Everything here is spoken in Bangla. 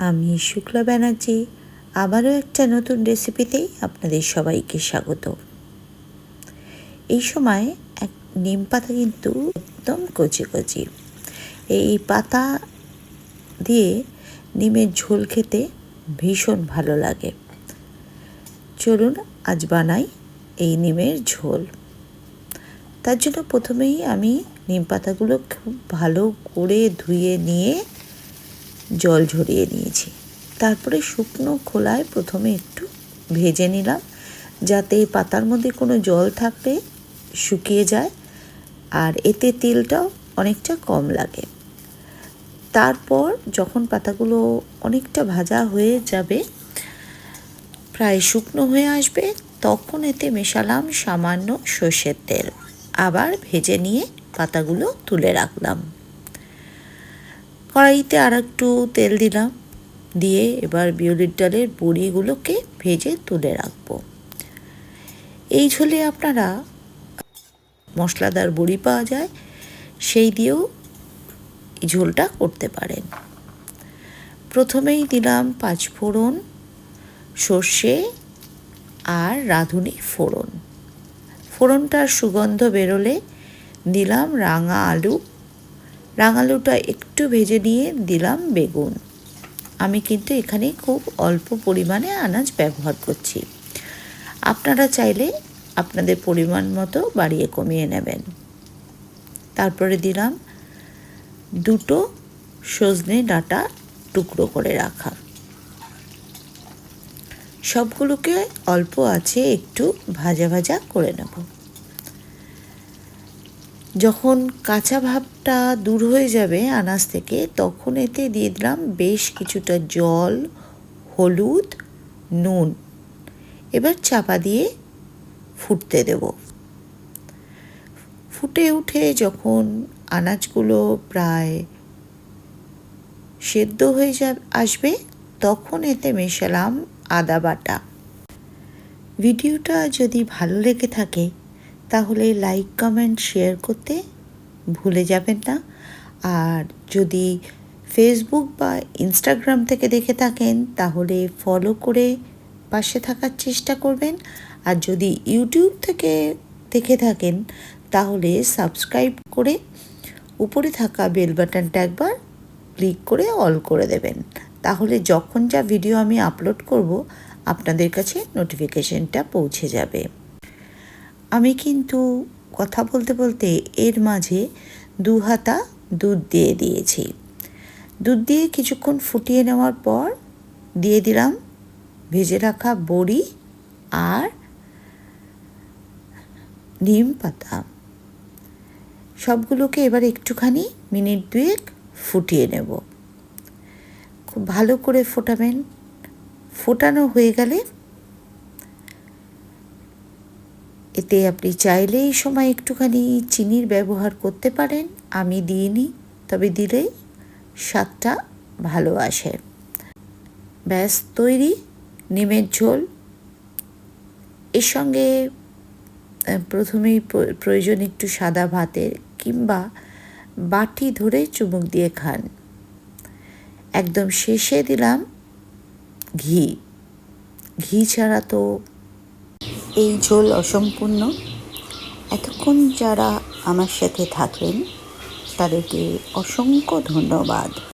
আমি শুক্লা ব্যানার্জি, আবারও একটা নতুন রেসিপিতেই আপনাদের সবাইকে স্বাগত। এই সময় এক নিম পাতা কিন্তু একদম কচি কচি। এই পাতা দিয়ে নিমের ঝোল খেতে ভীষণ ভালো লাগে। চলুন আজ বানাই এই নিমের ঝোল। তার জন্য প্রথমেই আমি নিম পাতাগুলো খুব ভালো করে ধুয়ে নিয়ে জল ঝরিয়ে নিয়েছি। তারপরে শুকনো খোলায় প্রথমে একটু ভেজে নিলাম, যাতে পাতার মধ্যে কোনো জল থাকলে শুকিয়ে যায়, আর এতে তেলটাও অনেকটা কম লাগে। তারপর যখন পাতাগুলো অনেকটা ভাজা হয়ে যাবে, প্রায় শুকনো হয়ে আসবে, তখন এতে মেশালাম সামান্য সর্ষের তেল। আবার ভেজে নিয়ে পাতাগুলো তুলে রাখলাম। কড়াইতে আর একটু তেল দিলাম। দিয়ে এবার বিউলির ডালের বড়িগুলোকে ভেজে তুলে রাখব। এই ঝোলে আপনারা মশলাদার বড়ি পাওয়া যায়, সেই দিয়েও এই ঝোলটা করতে পারেন। প্রথমেই দিলাম পাঁচ ফোড়ন, সর্ষে আর রাঁধুনি ফোড়ন। ফোড়নটার সুগন্ধ বেরোলে দিলাম রাঙা আলু রাঙালুটা একটু ভেজে নিয়ে দিলাম বেগুন। আমি কিন্তু এখানে খুব অল্প পরিমাণে আনাজ ব্যবহার করছি। আপনারা চাইলে আপনাদের পরিমাণ মতো বাড়িয়ে কমিয়ে নেবেন। তারপরে দিলাম দুটো সজনে ডাঁটা টুকরো করে রাখা। সবগুলোকে অল্প আছে একটু ভাজা ভাজা করে নেব। যখন কাঁচা ভাবটা দূর হয়ে যাবে আনাজ থেকে, তখন এতে দিয়ে দিলাম বেশ কিছুটা জল, হলুদ, নুন। এবার চাপা দিয়ে ফুটতে দেব। ফুটে উঠে যখন আনাজগুলো প্রায় সেদ্ধ হয়ে যা, আসবে, তখন এতে মেশালাম আদা বাটা। ভিডিওটা যদি ভালো লেগে থাকে তাহলে লাইক কমেন্ট শেয়ার করতে ভুলে যাবেন না। আর যদি ফেসবুক বা ইনস্টাগ্রাম থেকে দেখে থাকেন, তাহলে ফলো করে পাশে থাকার চেষ্টা করবেন। আর যদি ইউটিউব থেকে দেখে থাকেন, তাহলে সাবস্ক্রাইব করে উপরে থাকা বেল বাটনটা একবার ক্লিক করে অল করে দেবেন। তাহলে যখন যা ভিডিও আমি আপলোড করব, আপনাদের কাছে নোটিফিকেশনটা পৌঁছে যাবে। আমি কিন্তু কথা বলতে বলতে এর মাঝে দু হাতা দুধ দিয়ে দিয়েছি। দুধ দিয়ে কিছুক্ষণ ফুটিয়ে নেওয়ার পর দিয়ে দিলাম ভেজে রাখা বড়ি আর নিম পাতা। সবগুলোকে এবার একটুখানি মিনিট দুয়েক ফুটিয়ে নেব। খুব ভালো করে ফোটাবেন। ফোটানো হয়ে গেলে এতে আপনি চাইলে এই সময় একটুখানি চিনির ব্যবহার করতে পারেন, আমি দিইনি, তবে দিলেই স্বাদটা ভালো আসে। ব্যাস, তৈরি, নিমের ঝোল। এর সঙ্গে প্রথমেই প্রয়োজন একটু সাদা ভাতের কিংবা বাটি ধরে চুমুক দিয়ে খান। একদম শেষে দিলাম ঘি। ঘি ছাড়া তো এই ঝোল অসম্পূর্ণ। এতক্ষণ যারা আমার সাথে থাকেন তাদেরকে অসংখ্য ধন্যবাদ।